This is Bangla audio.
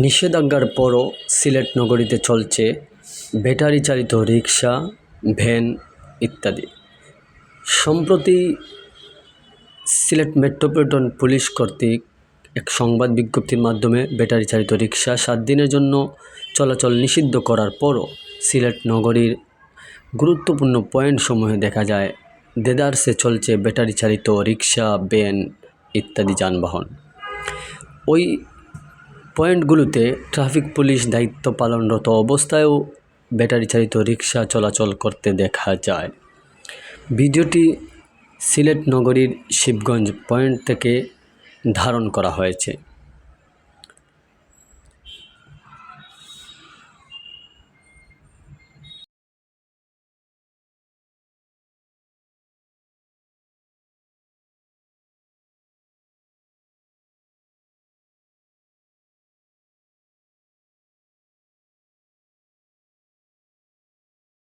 নিষেধাজ্ঞার পরও সিলেট নগরীতে চলছে ব্যাটারি চালিত রিক্সা ভ্যান ইত্যাদি। সম্প্রতি সিলেট মেট্রোপলিটন পুলিশ কর্তৃক এক সংবাদ বিজ্ঞপ্তির মাধ্যমে ব্যাটারি চালিত রিক্সা সাত দিনের জন্য চলাচল নিষিদ্ধ করার পরও সিলেট নগরীর গুরুত্বপূর্ণ পয়েন্টসমূহে দেখা যায়, দেদারসে চলছে ব্যাটারি চালিত রিক্সা ভ্যান ইত্যাদি যানবাহন। ওই পয়েন্টগুলোতে ট্রাফিক পুলিশ দায়িত্ব পালনরত অবস্থায়ও ব্যাটারি চালিত রিক্সা চলাচল করতে দেখা যায়। ভিডিওটি সিলেট নগরীর শিবগঞ্জ পয়েন্ট থেকে ধারণ করা হয়েছে।